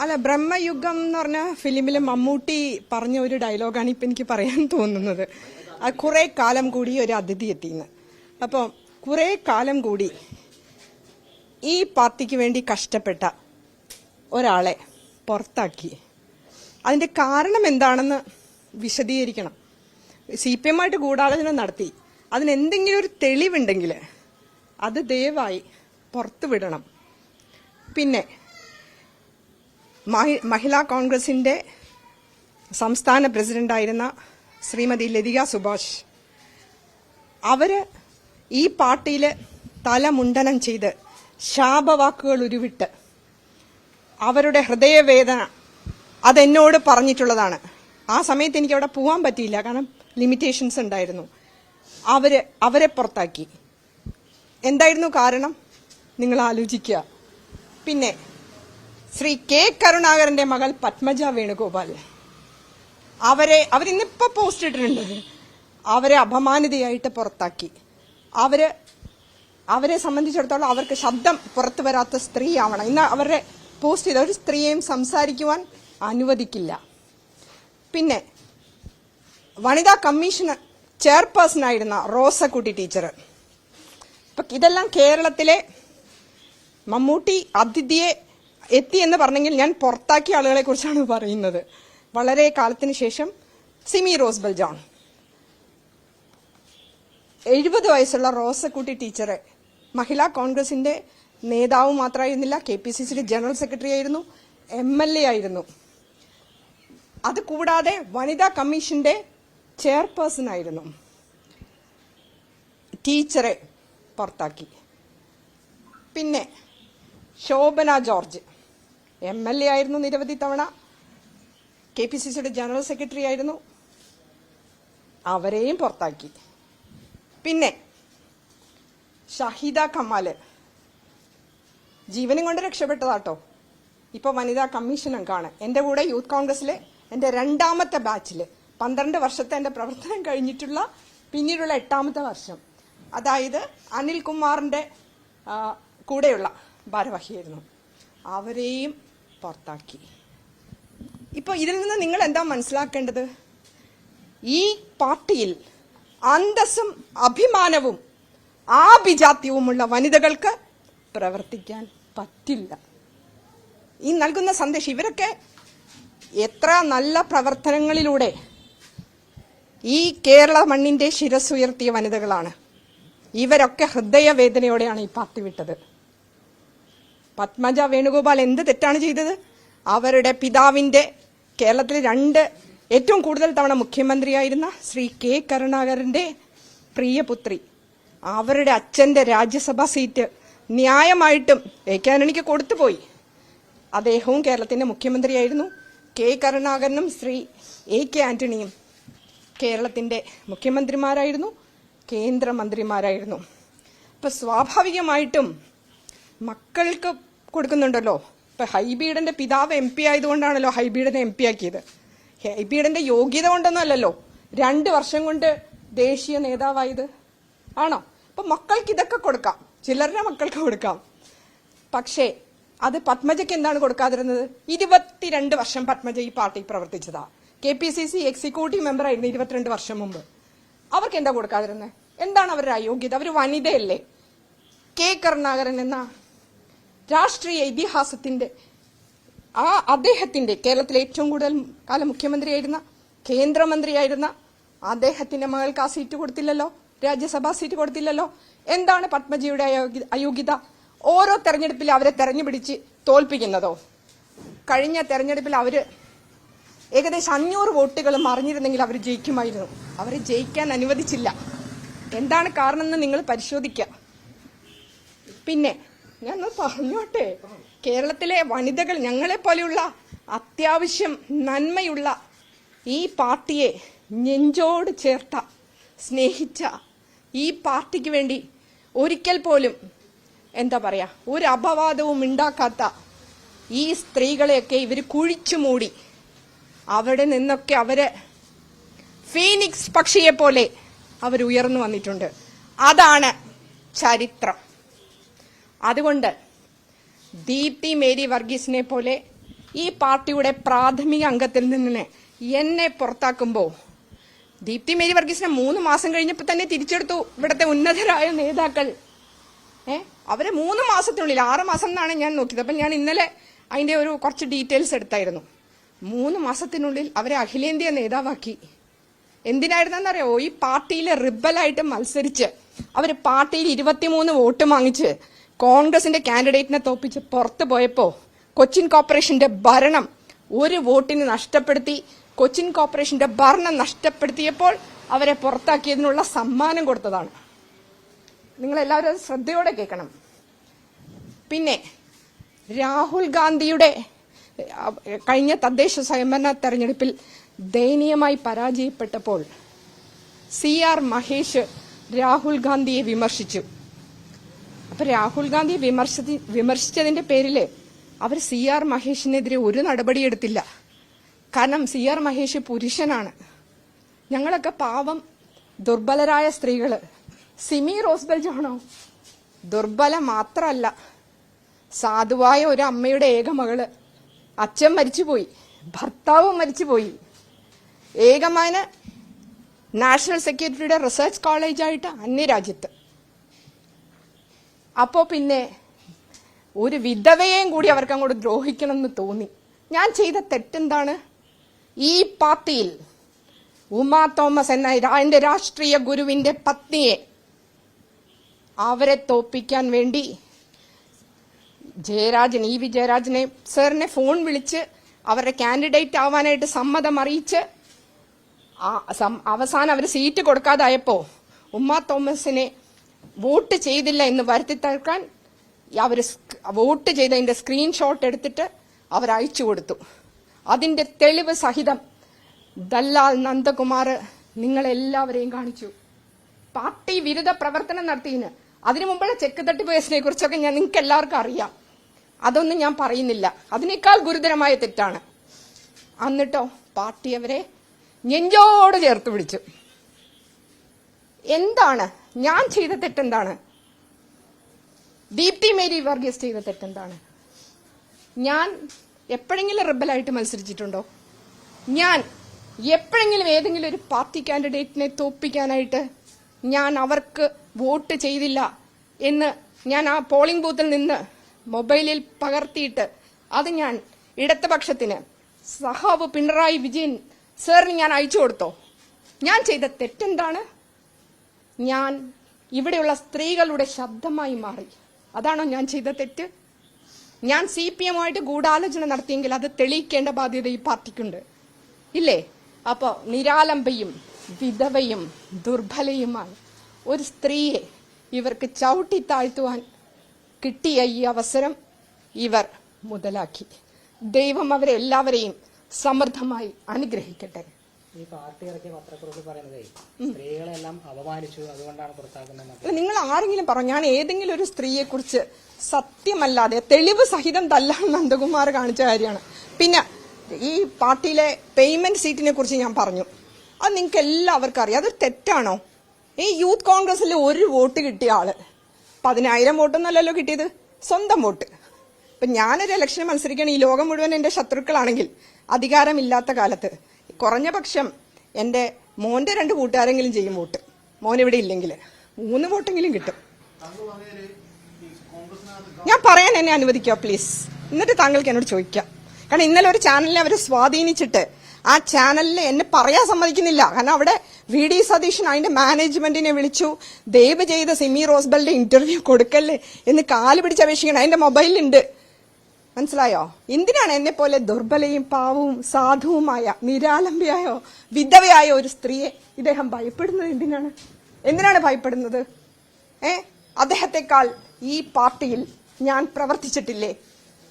അല്ല ബ്രഹ്മയുഗം എന്ന് പറഞ്ഞ ഫിലിമിൽ മമ്മൂട്ടി പറഞ്ഞ ഒരു ഡയലോഗാണ് ഇപ്പം എനിക്ക് പറയാൻ തോന്നുന്നത്. കുറേ കാലം കൂടി ഒരു അതിഥി എത്തിന്ന് അപ്പോൾ കുറേ കാലം കൂടി ഈ പാർട്ടിക്ക് വേണ്ടി കഷ്ടപ്പെട്ട ഒരാളെ പുറത്താക്കി. അതിന്റെ കാരണം എന്താണെന്ന് വിശദീകരിക്കണം. സി പി എമ്മായിട്ട് ഗൂഢാലോചന നടത്തി. അതിനെന്തെങ്കിലും ഒരു തെളിവുണ്ടെങ്കിൽ അത് ദയവായി പുറത്തുവിടണം. പിന്നെ മഹിളാ കോൺഗ്രസിന്റെ സംസ്ഥാന പ്രസിഡന്റായിരുന്ന ശ്രീമതി ലതിക സുഭാഷ്. അവർ ഈ പാർട്ടിയിൽ തലമുണ്ടനം ചെയ്ത് ശാപവാക്കുകൾ ഉരുവിട്ട് അവരുടെ ഹൃദയവേദന അതെന്നോട് പറഞ്ഞിട്ടുള്ളതാണ്. ആ സമയത്ത് എനിക്ക് അവിടെ പോകാൻ പറ്റിയില്ല കാരണം ലിമിറ്റേഷൻസ് ഉണ്ടായിരുന്നു. അവർ അവരെ പുറത്താക്കി. എന്തായിരുന്നു കാരണം? നിങ്ങൾ ആലോചിക്കുക. പിന്നെ ശ്രീ കെ കരുണാകരന്റെ മകൾ പത്മജ വേണുഗോപാൽ. അവരെ അവരിന്നിപ്പോ പോസ്റ്റ് ഇട്ടിട്ടുണ്ട് അവരെ അപമാനിതയായിട്ട് പുറത്താക്കി. അവർ അവരെ സംബന്ധിച്ചിടത്തോളം അവർക്ക് ശബ്ദം പുറത്തു വരാത്ത സ്ത്രീ ആവണം ഇന്ന് അവരുടെ പോസ്റ്റ് ചെയ്ത ഒരു സ്ത്രീയെയും സംസാരിക്കുവാൻ അനുവദിക്കില്ല. പിന്നെ വനിതാ കമ്മീഷൻ ചെയർപേഴ്സൺ ആയിരുന്ന റോസക്കുട്ടി ടീച്ചർ ഇതെല്ലാം കേരളത്തിലെ മമ്മൂട്ടി അതിഥിയെ എത്തി എന്ന് പറഞ്ഞെങ്കിൽ ഞാൻ പുറത്താക്കിയ ആളുകളെ കുറിച്ചാണ് പറയുന്നത്. വളരെ കാലത്തിന് ശേഷം സിമി റോസ്ബൽ ജോൺ. എഴുപത് വയസ്സുള്ള റോസക്കുട്ടി ടീച്ചറെ. മഹിളാ കോൺഗ്രസിന്റെ നേതാവ് മാത്രമായിരുന്നില്ല. കെ പി സി സിയുടെ ജനറൽ സെക്രട്ടറി ആയിരുന്നു. എം എൽ എ ആയിരുന്നു. അത് കൂടാതെ വനിതാ കമ്മീഷന്റെ ചെയർപേഴ്സൺ ആയിരുന്നു. ടീച്ചറെ പുറത്താക്കി. പിന്നെ Shobhana George. M L A ആയിരുന്നു നിരവധി തവണ. കെ പി സി സിയുടെ ജനറൽ സെക്രട്ടറി ആയിരുന്നു. അവരെയും പുറത്താക്കി. പിന്നെ ഷഹീദ കമാൽ. ജീവനും കൊണ്ട് രക്ഷപ്പെട്ടതാട്ടോ. ഇപ്പൊ വനിതാ കമ്മീഷനും കാണാം എന്റെ കൂടെ യൂത്ത് കോൺഗ്രസിലെ എന്റെ രണ്ടാമത്തെ ബാച്ചിൽ പന്ത്രണ്ട് വർഷത്തെ എന്റെ പ്രവർത്തനം കഴിഞ്ഞിട്ടുള്ള പിന്നീടുള്ള എട്ടാമത്തെ വർഷം. അതായത് അനിൽകുമാറിന്റെ ആ, കൂടെയുള്ള ഭാരവാഹിയായിരുന്നു. അവരെയും പുറത്താക്കി. ഇപ്പൊ ഇതിൽ നിന്ന് നിങ്ങൾ എന്താ മനസ്സിലാക്കേണ്ടത്? ഈ പാർട്ടിയിൽ അന്തസ്സും അഭിമാനവും ആഭിജാത്യവുമുള്ള വനിതകൾക്ക് പ്രവർത്തിക്കാൻ പറ്റില്ല. ഈ നൽകുന്ന സന്ദേശം ഇവരൊക്കെ എത്ര നല്ല പ്രവർത്തനങ്ങളിലൂടെ ഈ കേരള മണ്ണിന്റെ ശിരസ് ഉയർത്തിയ വനിതകളാണ്. ഇവരൊക്കെ ഹൃദയവേദനയോടെയാണ് ഈ പാർട്ടി വിട്ടത്. പത്മജ വേണുഗോപാൽ എന്ത് തെറ്റാണ് ചെയ്തത്? അവരുടെ പിതാവിന്റെ കേരളത്തിൽ രണ്ട് ഏറ്റവും കൂടുതൽ തവണ മുഖ്യമന്ത്രിയായിരുന്ന ശ്രീ കെ കരുണാകരന്റെ പ്രിയപുത്രി. അവരുടെ അച്ഛന്റെ രാജ്യസഭാ സീറ്റ് ന്യായമായിട്ടും എ കെ ആന്റണിക്ക് കൊടുത്തുപോയി. അദ്ദേഹവും കേരളത്തിന്റെ മുഖ്യമന്ത്രിയായിരുന്നു. കെ കരുണാകരനും ശ്രീ എ കെ ആന്റണിയും കേരളത്തിന്റെ മുഖ്യമന്ത്രിമാരായിരുന്നു കേന്ദ്രമന്ത്രിമാരായിരുന്നു. അപ്പൊ സ്വാഭാവികമായിട്ടും മക്കൾക്ക് കൊടുക്കുന്നുണ്ടല്ലോ. ഇപ്പൊ ഹൈബീഡന്റെ പിതാവ് എം പി ആയതുകൊണ്ടാണല്ലോ ഹൈബീഡിനെ എം പി ആക്കിയത്. ഹൈബീഡന്റെ യോഗ്യത കൊണ്ടൊന്നും അല്ലല്ലോ രണ്ട് വർഷം കൊണ്ട് ദേശീയ നേതാവായത്. ആണോ? അപ്പൊ മക്കൾക്ക് ഇതൊക്കെ കൊടുക്കാം. ചിലരുടെ മക്കൾക്ക് കൊടുക്കാം. പക്ഷേ അത് പത്മജയ്ക്ക് എന്താണ് കൊടുക്കാതിരുന്നത്? ഇരുപത്തിരണ്ട് വർഷം പത്മജ ഈ party പ്രവർത്തിച്ചതാ. K P C C executive member ആയിരുന്നു ഇരുപത്തിരണ്ട് വർഷം മുമ്പ്. അവർക്ക് എന്താ കൊടുക്കാതിരുന്നത്? എന്താണ് അവരുടെ അയോഗ്യത അവർ വനിതയല്ലേ? കെ കരുണാകരൻ എന്ന രാഷ്ട്രീയ ഇതിഹാസത്തിന്റെ ആ അദ്ദേഹത്തിന്റെ കേരളത്തിലെ ഏറ്റവും കൂടുതൽ കാലം മുഖ്യമന്ത്രിയായിരുന്ന കേന്ദ്രമന്ത്രിയായിരുന്ന അദ്ദേഹത്തിന്റെ മകൾക്ക് ആ സീറ്റ് കൊടുത്തില്ലല്ലോ? രാജ്യസഭാ സീറ്റ് കൊടുത്തില്ലല്ലോ? എന്താണ് പത്മജിയുടെ അയോഗ്യത? ഓരോ തെരഞ്ഞെടുപ്പിൽ അവരെ തെരഞ്ഞുപിടിച്ച് തോൽപ്പിക്കുന്നതോ? കഴിഞ്ഞ തെരഞ്ഞെടുപ്പിൽ അവർ ഏകദേശം അഞ്ഞൂറ് വോട്ടുകൾ മറിഞ്ഞിരുന്നെങ്കിൽ അവർ ജയിക്കുമായിരുന്നു. അവരെ ജയിക്കാൻ അനുവദിച്ചില്ല. എന്താണ് കാരണം എന്ന് നിങ്ങൾ പരിശോധിക്കുക. പിന്നെ ഞാൻ പറഞ്ഞോട്ടെ. കേരളത്തിലെ വനിതകൾ ഞങ്ങളെ പോലെയുള്ള അത്യാവശ്യം നന്മയുള്ള ഈ പാർട്ടിയെ നെഞ്ചോട് ചേർത്ത സ്നേഹിച്ച ഈ പാർട്ടിക്ക് വേണ്ടി ഒരിക്കൽ പോലും എന്താ പറയാ ഒരു അപവാദവും ഉണ്ടാക്കാത്ത ഈ സ്ത്രീകളെയൊക്കെ ഇവർ കുഴിച്ചു മൂടി അവിടെ നിന്നൊക്കെ അവർ ഫീനിക്സ് പക്ഷിയെ പോലെ അവർ ഉയർന്നു വന്നിട്ടുണ്ട്. അതാണ് ചരിത്രം. അതുകൊണ്ട് ദീപ്തി മേരി വർഗീസിനെ പോലെ ഈ പാർട്ടിയുടെ പ്രാഥമിക അംഗത്തിൽ നിന്ന് എന്നെ പുറത്താക്കുമ്പോൾ ദീപ്തി മേരി വർഗീസിനെ മൂന്ന് മാസം കഴിഞ്ഞപ്പോൾ തന്നെ തിരിച്ചെടുത്തു. ഇവിടുത്തെ ഉന്നതരായ നേതാക്കൾ. ഏ? അവരെ മൂന്ന് മാസത്തിനുള്ളിൽ ആറ് മാസം എന്നാണ് ഞാൻ നോക്കിയത്. അപ്പം ഞാൻ ഇന്നലെ അതിന്റെ ഒരു കുറച്ച് ഡീറ്റെയിൽസ് എടുത്തായിരുന്നു. മൂന്ന് മാസത്തിനുള്ളിൽ അവരെ അഖിലേന്ത്യാ നേതാവാക്കി. എന്തിനായിരുന്നെന്നറിയോ? ഈ പാർട്ടിയിലെ റിബലായിട്ട് മത്സരിച്ച് അവർ പാർട്ടിയിൽ ഇരുപത്തിമൂന്ന് വോട്ട് വാങ്ങിച്ച് കോൺഗ്രസിന്റെ കാൻഡിഡേറ്റിനെ തോപ്പിച്ച് പുറത്തു പോയപ്പോ കൊച്ചിൻ കോർപ്പറേഷന്റെ ഭരണം ഒരു വോട്ടിന് നഷ്ടപ്പെടുത്തി കൊച്ചിൻ കോർപ്പറേഷന്റെ ഭരണം നഷ്ടപ്പെടുത്തിയപ്പോൾ അവരെ പുറത്താക്കിയതിനുള്ള സമ്മാനം കൊടുത്തതാണ്. നിങ്ങൾ എല്ലാവരും അത് ശ്രദ്ധയോടെ കേൾക്കണം. പിന്നെ രാഹുൽ ഗാന്ധിയുടെ കഴിഞ്ഞ തദ്ദേശ സ്വയംഭരണ തെരഞ്ഞെടുപ്പിൽ ദയനീയമായി പരാജയപ്പെട്ടപ്പോൾ സി ആർ മഹേഷ് രാഹുൽ ഗാന്ധിയെ വിമർശിച്ചു. അപ്പൊ രാഹുൽ ഗാന്ധി വിമർശി വിമർശിച്ചതിന്റെ പേരിൽ അവർ സി ആർ മഹേഷിനെതിരെ ഒരു നടപടി എടുത്തില്ല. കാരണം സി ആർ മഹേഷ് പുരുഷനാണ്. ഞങ്ങളൊക്കെ പാവം ദുർബലരായ സ്ത്രീകൾ. സിമി റോസ്ബൽ ആണോ? ദുർബല മാത്രമല്ല സാധുവായ ഒരു അമ്മയുടെ ഏക മകൾ. അച്ഛൻ മരിച്ചുപോയി. ഭർത്താവും മരിച്ചുപോയി. ഏകമാന് നാഷണൽ സെക്യൂരിറ്റിയുടെ റിസർച്ച് കോളേജായിട്ട് അന്യരാജ്യത്ത്. അപ്പോ പിന്നെ ഒരു വിധവയെയും കൂടി അവർക്ക് അങ്ങോട്ട് ദ്രോഹിക്കണം എന്ന് തോന്നി. ഞാൻ ചെയ്ത തെറ്റെന്താണ്? ഈ പാർട്ടിയിൽ ഉമാ തോമസ് എന്ന എന്റെ രാഷ്ട്രീയ ഗുരുവിന്റെ പത്നിയെ അവരെ തോപ്പിക്കാൻ വേണ്ടി ജയരാജൻ ഇ വി ജയരാജനെ സാറിനെ ഫോൺ വിളിച്ച് അവരുടെ കാൻഡിഡേറ്റ് ആവാനായിട്ട് സമ്മതം അറിയിച്ച് അവസാനം അവർ സീറ്റ് കൊടുക്കാതായപ്പോ ഉമ്മ തോമസിനെ വോട്ട് ചെയ്തില്ല എന്ന് വരുത്തി തീർക്കാൻ അവർ വോട്ട് ചെയ്തതിന്റെ സ്ക്രീൻഷോട്ട് എടുത്തിട്ട് അവർ അയച്ചു കൊടുത്തു. അതിന്റെ തെളിവ് സഹിതം ദല്ലാൽ നന്ദകുമാർ നിങ്ങളെല്ലാവരെയും കാണിച്ചു. പാർട്ടി വിരുദ്ധ പ്രവർത്തനം നടത്തിയതിന് അതിനു മുമ്പുള്ള ചെക്ക് തട്ടിപ്പ് കേസിനെ കുറിച്ചൊക്കെ ഞാൻ നിങ്ങൾക്ക് എല്ലാവർക്കും അറിയാം. അതൊന്നും ഞാൻ പറയുന്നില്ല. അതിനേക്കാൾ ഗുരുതരമായ തെറ്റാണ്. എന്നിട്ടോ പാർട്ടി അവരെ നെഞ്ചോട് ചേർത്ത് പിടിച്ചു. എന്താണ്? ഞാൻ ചെയ്ത തെറ്റെന്താണ്? ദീപ്തി മേരി വർഗീസ് ചെയ്ത തെറ്റെന്താണ്? ഞാൻ എപ്പോഴെങ്കിലും റിബലായിട്ട് മത്സരിച്ചിട്ടുണ്ടോ? ഞാൻ എപ്പോഴെങ്കിലും ഏതെങ്കിലും ഒരു പാർട്ടി കാൻഡിഡേറ്റിനെ തോപ്പിക്കാനായിട്ട് ഞാൻ അവർക്ക് വോട്ട് ചെയ്തില്ല എന്ന് ഞാൻ ആ പോളിംഗ് ബൂത്തിൽ നിന്ന് മൊബൈലിൽ പകർത്തിയിട്ട് അത് ഞാൻ ഇടതുപക്ഷത്തിന് സഹാബ് പിണറായി വിജയൻ സാറിന് ഞാൻ അയച്ചു കൊടുത്തോ? ഞാൻ ചെയ്ത തെറ്റെന്താണ്? ഞാൻ ഇവിടെയുള്ള സ്ത്രീകളുടെ ശബ്ദമായി മാറി. അതാണോ ഞാൻ ചെയ്ത തെറ്റ്? ഞാൻ സി പി എമ്മുമായിട്ട് ഗൂഢാലോചന നടത്തിയെങ്കിൽ അത് തെളിയിക്കേണ്ട ബാധ്യത ഈ പാർട്ടിക്കുണ്ട്. ഇല്ലേ? അപ്പോൾ നിരാലംബയും വിധവയും ദുർബലയുമാണ്. ഒരു സ്ത്രീയെ ഇവർക്ക് ചവിട്ടി താഴ്ത്തുവാൻ കിട്ടിയ ഈ അവസരം ഇവർ മുതലാക്കി. ദൈവം അവരെ എല്ലാവരെയും സമൃദ്ധമായി അനുഗ്രഹിക്കട്ടെ. ഈ പാർട്ടി ഇറക്കിയ പത്രക്കുറിപ്പിൽ പറയുന്നതേ സ്ത്രീകളെല്ലാം അപമാനിച്ചു അതുകൊണ്ടാണ് പുറത്താക്കുന്നത് നിങ്ങൾ ആരെങ്കിലും പറഞ്ഞു? ഞാൻ ഏതെങ്കിലും ഒരു സ്ത്രീയെ കുറിച്ച് സത്യമല്ലാതെ തെളിവ് സഹിതം തല്ലാൻ നന്ദകുമാർ കാണിച്ച കാര്യമാണ്. പിന്നെ ഈ പാർട്ടിയിലെ പേയ്മെന്റ് സീറ്റിനെ കുറിച്ച് ഞാൻ പറഞ്ഞു. അത് നിങ്ങൾക്ക് എല്ലാവർക്കും അറിയാം. അതൊരു തെറ്റാണോ? ഈ യൂത്ത് കോൺഗ്രസിൽ ഒരു വോട്ട് കിട്ടിയ ആൾ. പതിനായിരം വോട്ടൊന്നല്ലല്ലോ കിട്ടിയത്. സ്വന്തം വോട്ട്. ഇപ്പൊ ഞാനൊരു ഇലക്ഷന് മത്സരിക്കണം ഈ ലോകം മുഴുവൻ എന്റെ ശത്രുക്കളാണെങ്കിൽ അധികാരമില്ലാത്ത കാലത്ത് കുറഞ്ഞ പക്ഷം എന്റെ മോന്റെ രണ്ട് കൂട്ടുകാരെങ്കിലും ചെയ്യും വോട്ട്. മോൻ ഇവിടെ ഇല്ലെങ്കിൽ. മൂന്ന് വോട്ടെങ്കിലും കിട്ടും. ഞാൻ പറയാൻ എന്നെ അനുവദിക്കുക പ്ലീസ് എന്നിട്ട് താങ്കൾക്ക് എന്നോട് ചോദിക്കാം. കാരണം ഇന്നലെ ഒരു ചാനലിനെ അവർ സ്വാധീനിച്ചിട്ട് ആ ചാനലിൽ എന്നെ പറയാൻ സമ്മതിക്കുന്നില്ല. കാരണം അവിടെ വി ഡി സതീശൻ അതിന്റെ മാനേജ്മെന്റിനെ വിളിച്ചു. ദയവ് ചെയ്ത് സിമി റോസ്ബലിന്റെ ഇന്റർവ്യൂ കൊടുക്കല്ലേ എന്ന് കാൽ പിടിച്ച് അപേക്ഷിക്കണം. അതിന്റെ മൊബൈലിലുണ്ട്. മനസ്സിലായോ? എന്തിനാണ് എന്നെ പോലെ ദുർബലയും പാവവും സാധുവുമായ നിരാലംബിയായോ വിധവയായ ഒരു സ്ത്രീയെ ഇദ്ദേഹം ഭയപ്പെടുന്നത് എന്തിനാണ്? എന്തിനാണ് ഭയപ്പെടുന്നത്? ഏ? അദ്ദേഹത്തെക്കാൾ ഈ പാർട്ടിയിൽ ഞാൻ പ്രവർത്തിച്ചിട്ടില്ലേ?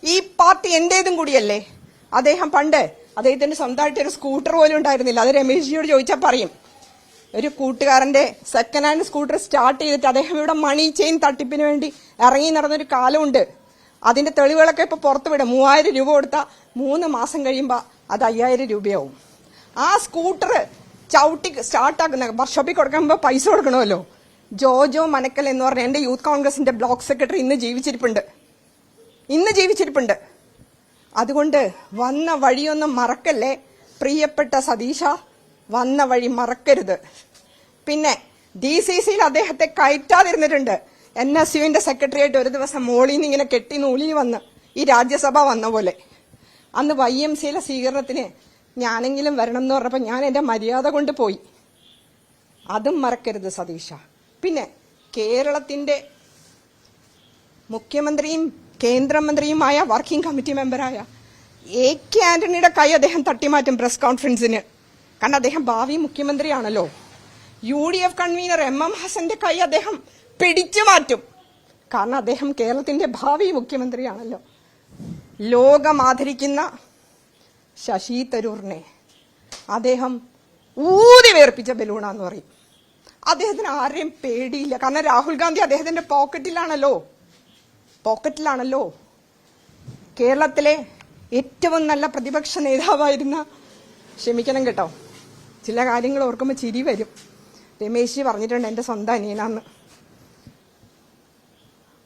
ഈ പാർട്ടി എന്റേതും കൂടിയല്ലേ? അദ്ദേഹം പണ്ട് അദ്ദേഹത്തിന് സ്വന്തമായിട്ട് ഒരു സ്കൂട്ടർ പോലും ഉണ്ടായിരുന്നില്ല. അത് രമേശ്ജിയോട് ചോദിച്ചാൽ പറയും. ഒരു കൂട്ടുകാരന്റെ സെക്കൻഡ് ഹാൻഡ് സ്കൂട്ടർ സ്റ്റാർട്ട് ചെയ്തിട്ട് അദ്ദേഹം ഇവിടെ മണി ചെയിൻ തട്ടിപ്പിന് വേണ്ടി ഇറങ്ങി നടന്നൊരു കാലമുണ്ട്. അതിന്റെ തെളിവുകളൊക്കെ ഇപ്പൊ പുറത്തുവിടും മൂവായിരം രൂപ കൊടുത്താൽ മൂന്ന് മാസം കഴിയുമ്പോൾ അത് അയ്യായിരം രൂപയാവും. ആ സ്കൂട്ടർ ചവിട്ടി സ്റ്റാർട്ടാക്കുന്ന വർക്ക്ഷോപ്പിൽ കൊടുക്കുമ്പോൾ പൈസ കൊടുക്കണമല്ലോ. ജോജോ മനക്കൽ എന്ന് പറഞ്ഞ എന്റെ യൂത്ത് കോൺഗ്രസിന്റെ ബ്ലോക്ക് സെക്രട്ടറി ഇന്ന് ജീവിച്ചിരിപ്പുണ്ട്. ഇന്ന് ജീവിച്ചിരിപ്പുണ്ട്. അതുകൊണ്ട് വന്ന വഴിയൊന്നും മറക്കല്ലേ? പ്രിയപ്പെട്ട സതീശ വന്ന വഴി മറക്കരുത്. പിന്നെ ഡി സി സിയിൽ അദ്ദേഹത്തെ കയറ്റാതിരുന്നിട്ടുണ്ട്. എൻ എസ് യുവിന്റെ സെക്രട്ടറി ആയിട്ട് ഒരു ദിവസം മോളിൽ നിന്ന് ഇങ്ങനെ കെട്ടി നൂലി വന്ന് ഈ രാജ്യസഭ വന്ന പോലെ. അന്ന് വൈ എം സിയിലെ സ്വീകരണത്തിന് ഞാനെങ്കിലും വരണം എന്ന് പറഞ്ഞപ്പോൾ ഞാൻ എന്റെ മര്യാദ കൊണ്ട് പോയി. അതും മറക്കരുത് സതീഷ. പിന്നെ കേരളത്തിന്റെ മുഖ്യമന്ത്രിയും കേന്ദ്രമന്ത്രിയുമായ വർക്കിംഗ് കമ്മിറ്റി മെമ്പറായ എ കെ ആന്റണിയുടെ കൈ അദ്ദേഹം തട്ടിമാറ്റും പ്രസ് കോൺഫറൻസിന്. കാരണം അദ്ദേഹം ഭാവി മുഖ്യമന്ത്രിയാണല്ലോ. U D F convenor M M ഹസന്റെ കൈ അദ്ദേഹം പിടിച്ചു മാറ്റും. കാരണം അദ്ദേഹം കേരളത്തിന്റെ ഭാവി മുഖ്യമന്ത്രിയാണല്ലോ. ലോകം ആദരിക്കുന്ന ശശി തരൂറിനെ അദ്ദേഹം ഊതി വേർപ്പിച്ച ബലൂണാന്ന് പറയും. അദ്ദേഹത്തിന് ആരെയും പേടിയില്ല. കാരണം രാഹുൽ ഗാന്ധി അദ്ദേഹത്തിന്റെ പോക്കറ്റിലാണല്ലോ. പോക്കറ്റിലാണല്ലോ. കേരളത്തിലെ ഏറ്റവും നല്ല പ്രതിപക്ഷ നേതാവായിരുന്ന ക്ഷമിക്കണം കേട്ടോ. ചില കാര്യങ്ങൾ ഓർക്കുമ്പോൾ ചിരി വരും. രമേശ് പറഞ്ഞിട്ടുണ്ട് എന്റെ സ്വന്തം അനിയനാന്ന്.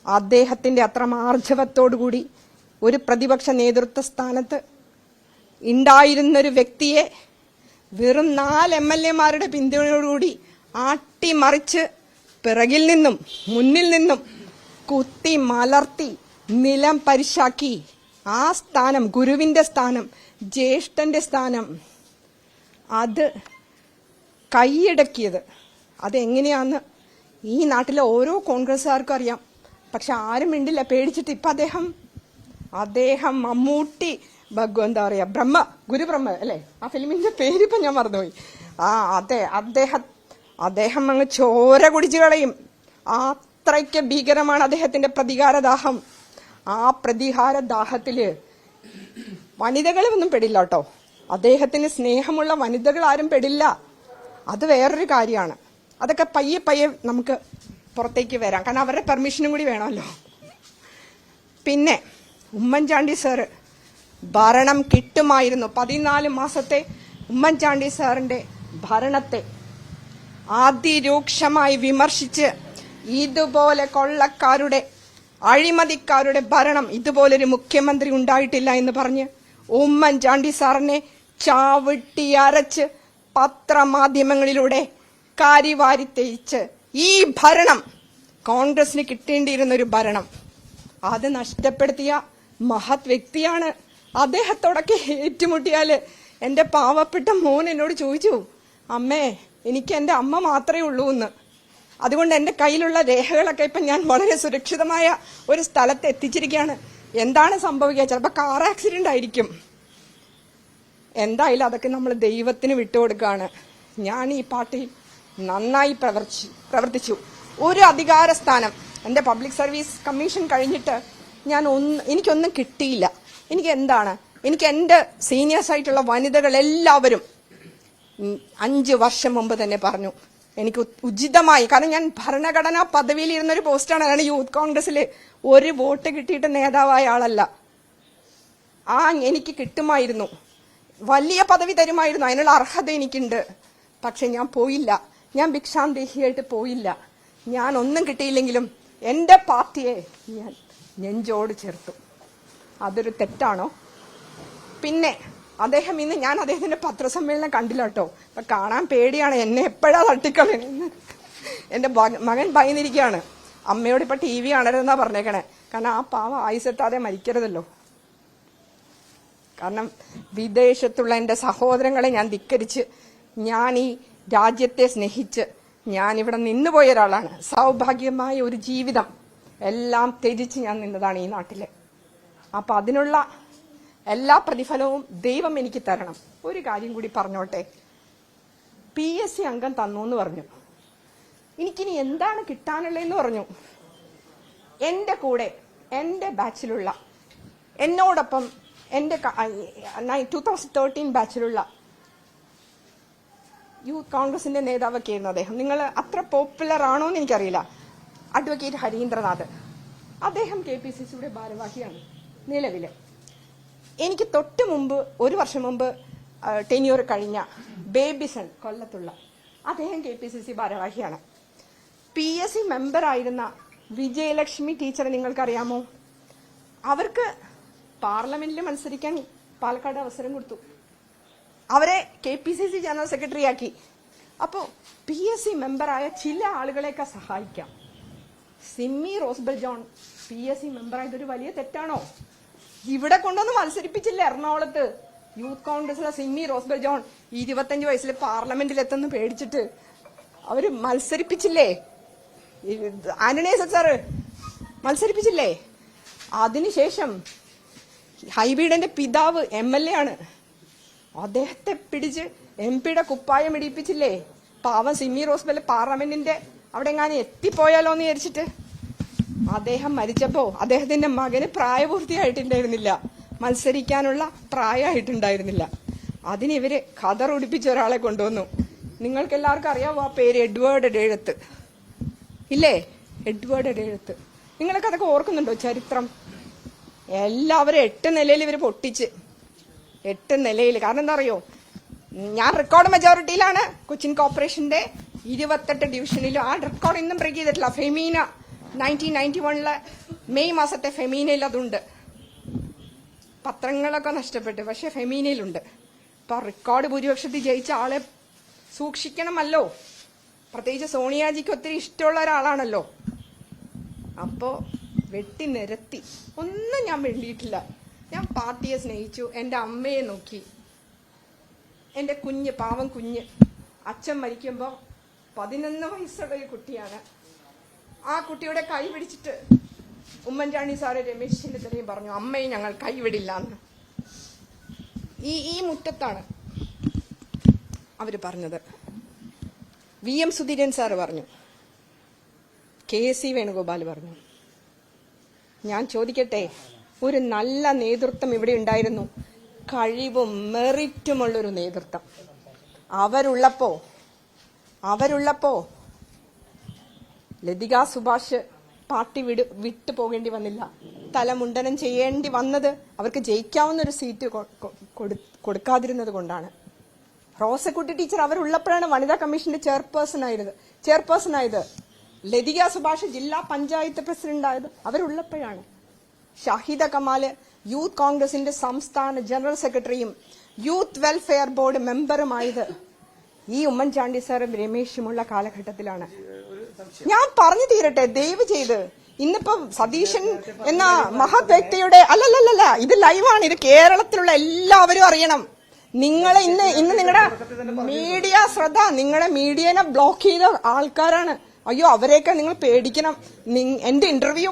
അദ്ദേഹത്തിന്റെ അത്ര മാർജവത്തോടുകൂടി ഒരു പ്രതിപക്ഷ നേതൃത്വ സ്ഥാനത്ത് ഉണ്ടായിരുന്നൊരു വ്യക്തിയെ വെറും നാല് എം എൽ എമാരുടെ പിന്തുണയോടുകൂടി ആട്ടിമറിച്ച് പിറകിൽ നിന്നും മുന്നിൽ നിന്നും കുത്തി മലർത്തി നിലം പരിശാക്കി. ആ സ്ഥാനം ഗുരുവിന്റെ സ്ഥാനം ജ്യേഷ്ഠന്റെ സ്ഥാനം അത് കൈയടക്കിയത്. അതെങ്ങനെയാന്ന് ഈ നാട്ടിലെ ഓരോ കോൺഗ്രസ്സുകാർക്കും അറിയാം. പക്ഷെ ആരും മിണ്ടില്ല പേടിച്ചിട്ട് ഇപ്പൊ അദ്ദേഹം അദ്ദേഹം മമ്മൂട്ടി ഭഗവ എന്താ പറയാ ബ്രഹ്മ ഗുരുബ്രഹ്മ അല്ലേ? ആ ഫിലിമിന്റെ പേരിപ്പൊ ഞാൻ മറന്നുപോയി. ആ അതെ അദ്ദേഹം അദ്ദേഹം അങ്ങ് ചോര കുടിച്ചു കളയും. അത്രയ്ക്ക് ഭീകരമാണ് അദ്ദേഹത്തിന്റെ പ്രതികാരദാഹം. ആ പ്രതികാര പ്രതികാരദാഹത്തിൽ വനിതകളൊന്നും പെടില്ല കേട്ടോ. അദ്ദേഹത്തിന് സ്നേഹമുള്ള വനിതകൾ ആരും പെടില്ല. അത് വേറൊരു കാര്യമാണ്. അതൊക്കെ പയ്യെ പയ്യെ നമുക്ക് പുറത്തേക്ക് വരാം. കാരണം അവരുടെ പെർമിഷനും കൂടി വേണമല്ലോ. പിന്നെ ഉമ്മൻചാണ്ടി സാർ ഭരണം കിട്ടുമായിരുന്നു. പതിനാല് മാസത്തെ ഉമ്മൻചാണ്ടി സാറിന്റെ ഭരണത്തെ അതിരൂക്ഷമായി വിമർശിച്ച് ഇതുപോലെ കൊള്ളക്കാരുടെ അഴിമതിക്കാരുടെ ഭരണം ഇതുപോലൊരു മുഖ്യമന്ത്രി ഉണ്ടായിട്ടില്ല എന്ന് പറഞ്ഞ് ഉമ്മൻചാണ്ടി സാറിനെ ചാവിട്ടിയരച്ച് പത്രമാധ്യമങ്ങളിലൂടെ കാരിവാരി തേച്ച് ഈ ഭരണം കോൺഗ്രസിന് കിട്ടേണ്ടിയിരുന്ന ഒരു ഭരണം അത് നഷ്ടപ്പെടുത്തിയ മഹത് വ്യക്തിയാണ്. അദ്ദേഹത്തോടൊക്കെ ഏറ്റുമുട്ടിയാൽ എന്റെ പാവപ്പെട്ട മോൻ എന്നോട് ചോദിച്ചു അമ്മേ എനിക്ക് എന്റെ അമ്മ മാത്രമേ ഉള്ളൂ എന്ന്. അതുകൊണ്ട് എന്റെ കയ്യിലുള്ള രേഖകളൊക്കെ ഇപ്പം ഞാൻ വളരെ സുരക്ഷിതമായ ഒരു സ്ഥലത്ത് എത്തിച്ചിരിക്കുകയാണ്. എന്താണ് സംഭവിക്കുക? ചിലപ്പോൾ കാർ ആക്സിഡന്റ് ആയിരിക്കും. എന്തായാലും അതൊക്കെ നമ്മൾ ദൈവത്തിന് വിട്ടുകൊടുക്കുകയാണ്. ഞാൻ ഈ പാർട്ടിയിൽ നന്നായി പ്രവർത്തി പ്രവർത്തിച്ചു. ഒരു അധികാര സ്ഥാനം എന്റെ പബ്ലിക് സർവീസ് കമ്മീഷൻ കഴിഞ്ഞിട്ട് ഞാൻ ഒന്ന് എനിക്കൊന്നും കിട്ടിയില്ല. എനിക്ക് എന്താണ്? എനിക്ക് എന്റെ സീനിയേഴ്സ് ആയിട്ടുള്ള വനിതകൾ എല്ലാവരും അഞ്ച് വർഷം മുമ്പ് തന്നെ പറഞ്ഞു. എനിക്ക് ഉചിതമായി. കാരണം ഞാൻ ഭരണഘടനാ പദവിയിൽ ഇരുന്ന ഒരു പോസ്റ്റാണ്. അതാണ് യൂത്ത് കോൺഗ്രസ്സിൽ ഒരു വോട്ട് കിട്ടിയിട്ട് നേതാവായ ആളല്ല. ആ എനിക്ക് കിട്ടുമായിരുന്നു. വലിയ പദവി തരുമായിരുന്നു. അതിനുള്ള അർഹത എനിക്കുണ്ട്. പക്ഷെ ഞാൻ പോയില്ല. ഞാൻ ഭിക്ഷാന്തേഹിയായിട്ട് പോയില്ല. ഞാൻ ഒന്നും കിട്ടിയില്ലെങ്കിലും എന്റെ പാർട്ടിയെ ഞാൻ നെഞ്ചോട് ചേർത്തു. അതൊരു തെറ്റാണോ? പിന്നെ അദ്ദേഹം ഇന്ന് ഞാൻ അദ്ദേഹത്തിന്റെ പത്രസമ്മേളനം കണ്ടില്ല കേട്ടോ. അപ്പൊ കാണാൻ പേടിയാണ്. എന്നെ എപ്പോഴാ തട്ടിക്കളയെന്ന് എന്റെ മകൻ ഭയന്നിരിക്കുകയാണ്. അമ്മയോട് ഇപ്പൊ ടി വി കാണരുതെന്നാ പറഞ്ഞേക്കണേ. കാരണം ആ പാവ ആയുസെത്താതെ മരിക്കരുതല്ലോ. കാരണം വിദേശത്തുള്ള എന്റെ സഹോദരങ്ങളെ ഞാൻ ധിക്കരിച്ച് ഞാൻ ഈ രാജ്യത്തെ സ്നേഹിച്ച് ഞാൻ ഇവിടെ നിന്നുപോയ ഒരാളാണ്. സൗഭാഗ്യമായ ഒരു ജീവിതം എല്ലാം ത്യജിച്ച് ഞാൻ നിന്നതാണ് ഈ നാട്ടിൽ. അപ്പൊ അതിനുള്ള എല്ലാ പ്രതിഫലവും ദൈവം എനിക്ക് തരണം. ഒരു കാര്യം കൂടി പറഞ്ഞോട്ടെ. പി എസ് സി അംഗം തന്നു എന്ന് പറഞ്ഞു. എനിക്കിനി എന്താണ് കിട്ടാനുള്ളതെന്ന് പറഞ്ഞു. എന്റെ കൂടെ എന്റെ ബാച്ചിലുള്ള എന്നോടൊപ്പം എന്റെ ടൂ തൗസൻഡ് തേർട്ടീൻ ബാച്ചിലുള്ള യൂത്ത് കോൺഗ്രസിന്റെ നേതാവൊക്കെയായിരുന്നു അദ്ദേഹം. നിങ്ങൾ അത്ര പോപ്പുലർ ആണോ എന്ന് എനിക്കറിയില്ല. അഡ്വക്കേറ്റ് ഹരീന്ദ്രനാഥ്. അദ്ദേഹം കെ പി സി സിയുടെ ഭാരവാഹിയാണ് നിലവിൽ. എനിക്ക് തൊട്ട് മുമ്പ് ഒരു വർഷം മുമ്പ് ടെന്യൂർ കഴിഞ്ഞ ബേബിസൺ കൊല്ലത്തുള്ള അദ്ദേഹം കെ പി സി സി ഭാരവാഹിയാണ്. പി എസ് സി മെമ്പർ ആയിരുന്ന വിജയലക്ഷ്മി ടീച്ചറെ നിങ്ങൾക്കറിയാമോ? അവർക്ക് പാർലമെന്റിൽ മത്സരിക്കാൻ പാലക്കാട് അവസരം കൊടുത്തു. അവരെ K P C C general secretary ആക്കി. അപ്പോൾ പി എസ് സി മെമ്പറായ ചില ആളുകളെയൊക്കെ സഹായിക്കാം. Simmy Rosebell John P S C മെമ്പറായതൊരു വലിയ തെറ്റാണോ? ഇവിടെ കൊണ്ടൊന്നും മത്സരിപ്പിച്ചില്ല എറണാകുളത്ത്? യൂത്ത് കോൺഗ്രസിലെ സിമ്മി റോസ്ബൽ ജോൺ ഇരുപത്തഞ്ച് വയസ്സിൽ പാർലമെന്റിൽ എത്തുന്നു പേടിച്ചിട്ട്. അവർ മത്സരിപ്പിച്ചില്ലേ? ആന്റണി സാറ് മത്സരിപ്പിച്ചില്ലേ? അതിനുശേഷം ഹൈബീഡന്റെ പിതാവ് എം എൽ എ ആണ്. അദ്ദേഹത്തെ പിടിച്ച് എം പിയുടെ കുപ്പായം ഇടിപ്പിച്ചില്ലേ? പാവം സിമ്മി റോസ്ബെൽ പാർലമെന്റിന്റെ അവിടെ എങ്ങാനും എത്തിപ്പോയാലോ എന്ന് വിചാരിച്ചിട്ട്. അദ്ദേഹം മരിച്ചപ്പോ അദ്ദേഹത്തിന്റെ മകന് പ്രായപൂർത്തിയായിട്ടുണ്ടായിരുന്നില്ല. മത്സരിക്കാനുള്ള പ്രായമായിട്ടുണ്ടായിരുന്നില്ല. അതിനിവര് കഥർ ഉടിപ്പിച്ച ഒരാളെ കൊണ്ടുവന്നു. നിങ്ങൾക്ക് എല്ലാവർക്കും അറിയാവോ ആ പേര് എഡ്വേർഡ് എഴുത്ത്? ഇല്ലേ? എഡ്വേർഡ് എഴുത്ത്. നിങ്ങളൊക്കെ അതൊക്കെ ഓർക്കുന്നുണ്ടോ ചരിത്രം? എല്ലാവരും എട്ട് നിലയിൽ ഇവർ പൊട്ടിച്ച് എട്ട് നിലയിൽ. കാരണം എന്താ അറിയോ ഞാൻ റെക്കോർഡ് മെജോറിറ്റിയിലാണ് കൊച്ചിൻ കോർപ്പറേഷന്റെ ഇരുപത്തെട്ട് ഡിവിഷനിലും ആ റെക്കോർഡ് ഇന്നും ബ്രേക്ക് ചെയ്തിട്ടില്ല. ഫെമീന നയന്റീൻ നയന്റി വണ്ണിലെ മെയ് മാസത്തെ ഫെമീനയിൽ അതുണ്ട്. പത്രങ്ങളൊക്കെ നഷ്ടപ്പെട്ടു. പക്ഷെ ഫെമീനയിലുണ്ട് അപ്പൊ റെക്കോർഡ് ഭൂരിപക്ഷത്തിൽ ജയിച്ച ആളെ സൂക്ഷിക്കണമല്ലോ. പ്രത്യേകിച്ച് സോണിയാജിക്ക് ഒത്തിരി ഇഷ്ടമുള്ള ഒരാളാണല്ലോ. അപ്പോ വെട്ടി നിരത്തി. ഒന്നും ഞാൻ വേണ്ടിയിട്ടില്ല ഞാൻ പാർട്ടിയെ സ്നേഹിച്ചു. എന്റെ അമ്മയെ നോക്കി. എന്റെ കുഞ്ഞ് പാവം കുഞ്ഞ്. അച്ഛൻ മരിക്കുമ്പോൾ പതിനൊന്ന് വയസ്സുള്ള ഒരു കുട്ടിയാണ്. ആ കുട്ടിയുടെ കൈ പിടിച്ചിട്ട് ഉമ്മൻചാണ്ടി സാറ് രമേശ് ചെന്നിത്തലയും പറഞ്ഞു അമ്മയെ ഞങ്ങൾ കൈവിടില്ല എന്ന്. ഈ ഈ മുറ്റത്താണ് അവർ പറഞ്ഞത്. വി എം സുധീരൻ സാറ് പറഞ്ഞു. കെ സി വേണുഗോപാൽ പറഞ്ഞു. ഞാൻ ചോദിക്കട്ടെ? ഒരു നല്ല നേതൃത്വം ഇവിടെ ഉണ്ടായിരുന്നു. കഴിവും മെറിറ്റുമുള്ളൊരു നേതൃത്വം. അവരുള്ളപ്പോ അവരുള്ളപ്പോ ലതിക സുഭാഷ് പാർട്ടി വിട് വിട്ടു പോകേണ്ടി വന്നില്ല. തലമുണ്ടനം ചെയ്യേണ്ടി വന്നത് അവർക്ക് ജയിക്കാവുന്ന ഒരു സീറ്റ് കൊടുക്കാതിരുന്നത് കൊണ്ടാണ്. റോസക്കുട്ടി ടീച്ചർ അവരുള്ളപ്പോഴാണ് വനിതാ കമ്മീഷന്റെ ചെയർപേഴ്സൺ ആയത് ചെയർപേഴ്സൺ ആയത് ലതിക സുഭാഷ് ജില്ലാ പഞ്ചായത്ത് പ്രസിഡന്റ് ആയത് അവരുള്ളപ്പോഴാണ്. ഷാഹിദ കമാൽ യൂത്ത് കോൺഗ്രസിന്റെ സംസ്ഥാന ജനറൽ സെക്രട്ടറിയും യൂത്ത് വെൽഫെയർ ബോർഡ് മെമ്പറുമായത് ഈ ഉമ്മൻചാണ്ടി സാറും രമേശുമുള്ള കാലഘട്ടത്തിലാണ്. ഞാൻ പറഞ്ഞു തീരട്ടെ ദയവ് ചെയ്ത്. ഇന്നിപ്പോ സതീശൻ എന്ന മഹത് വ്യക്തിയുടെ അല്ലല്ലല്ല ഇത് ലൈവാണ് ഇത് കേരളത്തിലുള്ള എല്ലാവരും അറിയണം. നിങ്ങൾ ഇന്ന് ഇന്ന് നിങ്ങളുടെ മീഡിയ ശ്രദ്ധ നിങ്ങളുടെ മീഡിയനെ ബ്ലോക്ക് ചെയ്ത ആൾക്കാരാണ്. അയ്യോ അവരെയൊക്കെ നിങ്ങൾ പേടിക്കണം. എന്റെ ഇന്റർവ്യൂ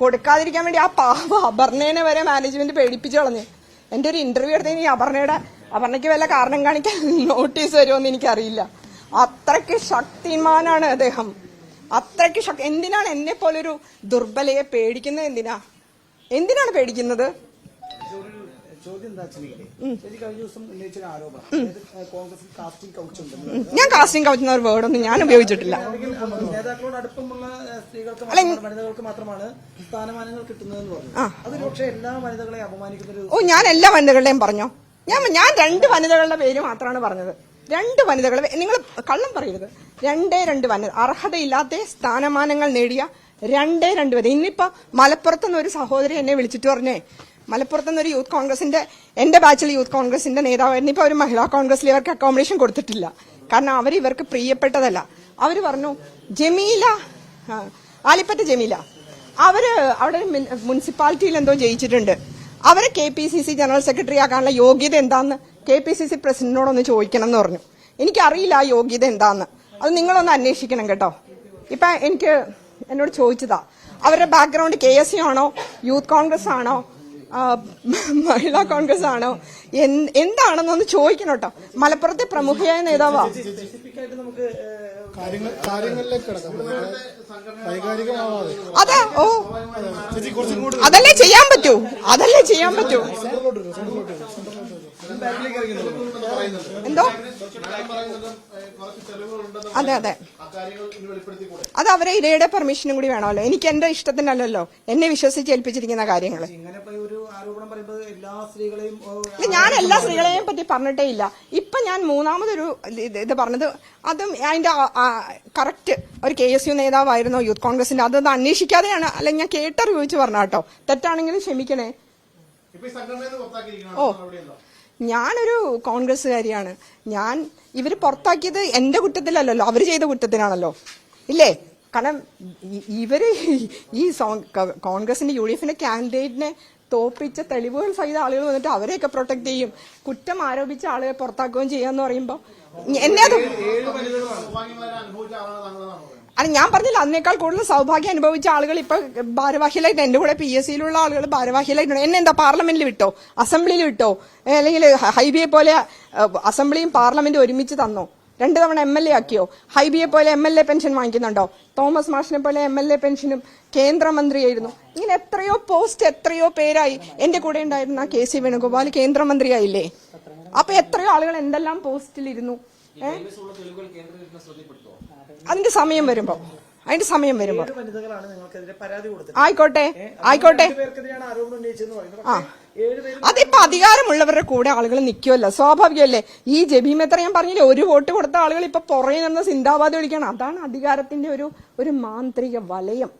കൊടുക്കാതിരിക്കാൻ വേണ്ടി ആ പാവ അപർണേനെ വരെ മാനേജ്മെന്റ് പേടിപ്പിച്ചു കളഞ്ഞു. എന്റെ ഒരു ഇന്റർവ്യൂ എടുത്തതിന് ഈ അപർണയുടെ അപർണയ്ക്ക് വല്ല കാരണം കാണിക്കാൻ നോട്ടീസ് വരുമെന്ന് എനിക്കറിയില്ല. അത്രയ്ക്ക് ശക്തിമാനാണ് അദ്ദേഹം. അത്രയ്ക്ക് ശക്തി എന്തിനാണ് എന്നെ പോലൊരു ദുർബലയെ പേടിക്കുന്നത് എന്തിനാ? എന്തിനാണ് പേടിക്കുന്നത്? കോൺഗ്രസിൽ കാസ്റ്റിംഗ് കൗച്ച് എന്ന ഞാൻ ഒരു വേർഡൊന്നും ഞാൻ ഉപയോഗിച്ചിട്ടില്ല. നേതാക്കളോട് അടുപ്പമുള്ള സ്ത്രീകൾക്ക് വനിതകൾക്ക് മാത്രമാണ് സ്ഥാനമാനങ്ങൾ കിട്ടുന്നതെന്ന് പറഞ്ഞു. അത് പക്ഷേ എല്ലാ വനിതകളെയും അപമാനിക്കുന്ന ഓ ഞാൻ എല്ലാ വനിതകളുടെയും പറഞ്ഞോ? ഞാൻ ഞാൻ രണ്ട് വനിതകളുടെ പേര് മാത്രമാണ് പറഞ്ഞത്. രണ്ട് വനിതകൾ നിങ്ങൾ കള്ളം പറയരുത്. രണ്ടേ രണ്ട് വനിത അർഹതയില്ലാത്ത സ്ഥാനമാനങ്ങൾ നേടിയ രണ്ടേ രണ്ട് വനിത. ഇന്നിപ്പോ മലപ്പുറത്തുനിന്ന് ഒരു സഹോദരി എന്നെ വിളിച്ചിട്ട് പറഞ്ഞേ മലപ്പുറത്തുനിന്ന് ഒരു യൂത്ത് കോൺഗ്രസിന്റെ എന്റെ ബാച്ചിൽ യൂത്ത് കോൺഗ്രസിന്റെ നേതാവായിരുന്നു ഇപ്പൊ ഒരു മഹിളാ കോൺഗ്രസിൽ ഇവർക്ക് അക്കോമഡേഷൻ കൊടുത്തിട്ടില്ല. കാരണം അവർ ഇവർക്ക് പ്രിയപ്പെട്ടതല്ല. അവർ പറഞ്ഞു ജമീല ആലിപ്പറ്റ ജമീല അവർ അവിടെ മുനിസിപ്പാലിറ്റിയിൽ എന്തോ ജയിച്ചിട്ടുണ്ട്. അവരെ K P C C general secretary ആകാനുള്ള യോഗ്യത എന്താന്ന് കെ പി സി സി പ്രസിഡന്റിനോടൊന്ന് ചോദിക്കണം എന്ന് പറഞ്ഞു. എനിക്കറിയില്ല ആ യോഗ്യത എന്താന്ന്. അത് നിങ്ങളൊന്ന് അന്വേഷിക്കണം കേട്ടോ. ഇപ്പൊ എനിക്ക് എന്നോട് ചോദിച്ചതാ അവരുടെ ബാക്ക്ഗ്രൗണ്ട് കെ എസ് സി ആണോ? യൂത്ത് കോൺഗ്രസ് ആണോ? മഹിളാ കോൺഗ്രസ് ആണോ എന്താണെന്നൊന്ന് ചോദിക്കണം കേട്ടോ മലപ്പുറത്തെ പ്രമുഖയായ നേതാവാ. അതെ ഓ. അതല്ലേ ചെയ്യാൻ പറ്റൂ. അതല്ലേ ചെയ്യാൻ പറ്റൂ. എന്തോ? അതെ അതെ. അത് അവരെ ഇരയുടെ പെർമിഷനും കൂടി വേണമല്ലോ. എനിക്ക് എന്റെ ഇഷ്ടത്തിനല്ലല്ലോ. എന്നെ വിശ്വസിച്ച് ഏൽപ്പിച്ചിരിക്കുന്ന കാര്യങ്ങൾ ഞാൻ എല്ലാ സ്ത്രീകളെയും പറ്റി പറഞ്ഞിട്ടേ ഇല്ല. ഇപ്പൊ ഞാൻ മൂന്നാമതൊരു ഇത് പറഞ്ഞത് അതും അതിന്റെ കറക്റ്റ് ഒരു കെ എസ് യു നേതാവായിരുന്നു യൂത്ത് കോൺഗ്രസിന്റെ. അതൊന്നും അന്വേഷിക്കാതെയാണ് അല്ല ഞാൻ കേട്ടറിവ് ചോദിച്ചു പറഞ്ഞ കേട്ടോ തെറ്റാണെങ്കിലും ക്ഷമിക്കണേ ഓ. ഞാനൊരു കോൺഗ്രസ്സുകാരിയാണ്. ഞാൻ ഇവർ പുറത്താക്കിയത് എന്റെ കുറ്റത്തിലല്ലല്ലോ അവർ ചെയ്ത കുറ്റത്തിനാണല്ലോ. ഇല്ലേ? കാരണം ഇവർ ഈ കോൺഗ്രസിന്റെ യു ഡി കാൻഡിഡേറ്റിനെ തോപ്പിച്ച തെളിവുകൾ സഹിത ആളുകൾ വന്നിട്ട് അവരെയൊക്കെ പ്രൊട്ടക്ട് ചെയ്യും. കുറ്റം ആരോപിച്ച ആളുകളെ പുറത്താക്കുകയും ചെയ്യാന്ന് പറയുമ്പോ എന്നെ അത് അല്ല ഞാൻ പറഞ്ഞില്ല അതിനേക്കാൾ കൂടുതൽ സൗഭാഗ്യം അനുഭവിച്ച ആളുകൾ ഇപ്പൊ ഭാരവാഹികളായിട്ട് എന്റെ കൂടെ പി എസ് സിയിലുള്ള ആളുകൾ ഭാരവാഹികളായിട്ടുണ്ട്. എന്നെ എന്താ പാർലമെന്റിൽ വിട്ടോ? അസംബ്ലിയിൽ വിട്ടോ? അല്ലെങ്കിൽ ഹൈബിയെ പോലെ അസംബ്ലിയും പാർലമെന്റും ഒരുമിച്ച് തന്നോ? രണ്ടു തവണ എം എൽ എ ആക്കിയോ? ഹൈബിയെ പോലെ എം എൽ എ പെൻഷൻ വാങ്ങിക്കുന്നുണ്ടോ? തോമസ് മാഷിനെ പോലെ എം എൽ എ പെൻഷനും കേന്ദ്രമന്ത്രിയായിരുന്നു. ഇങ്ങനെ എത്രയോ പോസ്റ്റ് എത്രയോ പേരായി എന്റെ കൂടെ ഉണ്ടായിരുന്ന കെ സി വേണുഗോപാൽ കേന്ദ്രമന്ത്രിയായില്ലേ? അപ്പൊ എത്രയോ ആളുകൾ എന്തെല്ലാം പോസ്റ്റിലിരുന്നു ഏഹ് അതിന്റെ സമയം വരുമ്പോ. അതിന്റെ സമയം വരുമ്പോ. ആയിക്കോട്ടെ ആയിക്കോട്ടെ. ആ. അതിപ്പോ അധികാരമുള്ളവരുടെ കൂടെ ആളുകൾ നിൽക്കുമല്ലോ സ്വാഭാവികമല്ലേ? ഈ ജബീം എത്ര ഞാൻ പറഞ്ഞില്ലേ ഒരു വോട്ട് കൊടുത്ത ആളുകൾ ഇപ്പൊ പുറകെ നിന്ന് സിന്ദാബാദ് വിളിക്കണം അതാണ് അധികാരത്തിന്റെ ഒരു ഒരു മാന്ത്രിക വലയം.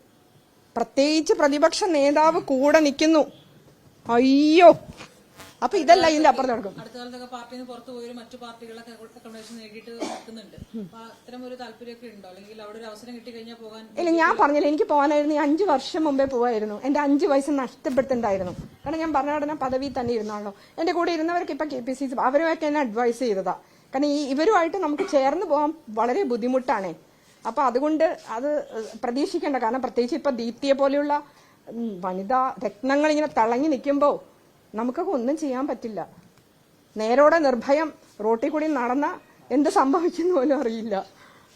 പ്രത്യേകിച്ച് പ്രതിപക്ഷ നേതാവ് കൂടെ നിൽക്കുന്നു. അയ്യോ. അപ്പൊ ഇതല്ല ഇതിന്റെ അപ്പുറത്ത് നടക്കും. അടുത്ത കാലത്തൊക്കെ പാർട്ടിയിൽ നിന്ന് പുറത്തു പോയി മറ്റു പാർട്ടികളൊക്കെ അക്കോമഡേഷൻ നേടിയിട്ട് നിൽക്കുന്നുണ്ട്. അപ്പൊ അത്തരം ഒരു താല്പര്യമൊക്കെ ഉണ്ടോ? അല്ലെങ്കിൽ അവിടെ ഒരു അവസരം കിട്ടിക്കഴിഞ്ഞാൽ പോകാൻ ഇല്ല ഞാൻ പറഞ്ഞില്ല എനിക്ക് പോകാനായിരുന്നു. ഈ അഞ്ചു വർഷം മുമ്പേ പോവായിരുന്നു. എന്റെ അഞ്ചു വയസ്സ് നഷ്ടപ്പെടുത്തുണ്ടായിരുന്നു. കാരണം ഞാൻ ഭരണഘടന പദവി തന്നെ ഇരുന്നാണല്ലോ. എന്റെ കൂടെ ഇരുന്നവർക്ക് ഇപ്പൊ കെ പി സി സി അവരുമൊക്കെ എന്നെ അഡ്വൈസ് ചെയ്തതാ. കാരണം ഈ ഇവരുമായിട്ട് നമുക്ക് ചേർന്ന് പോകാൻ വളരെ ബുദ്ധിമുട്ടാണ്. അപ്പൊ അതുകൊണ്ട് അത് പ്രതീക്ഷിക്കേണ്ട. കാരണം പ്രത്യേകിച്ച് ഇപ്പൊ ദീപ്തിയെ പോലെയുള്ള വനിതാ രത്നങ്ങൾ ഇങ്ങനെ തിളങ്ങി നിൽക്കുമ്പോ നമുക്കൊക്കെ ഒന്നും ചെയ്യാൻ പറ്റില്ല. നേരോടെ നിർഭയം റോട്ടിൽ കൂടി നടന്ന എന്ത് സംഭവിക്കുന്നു പോലും അറിയില്ല.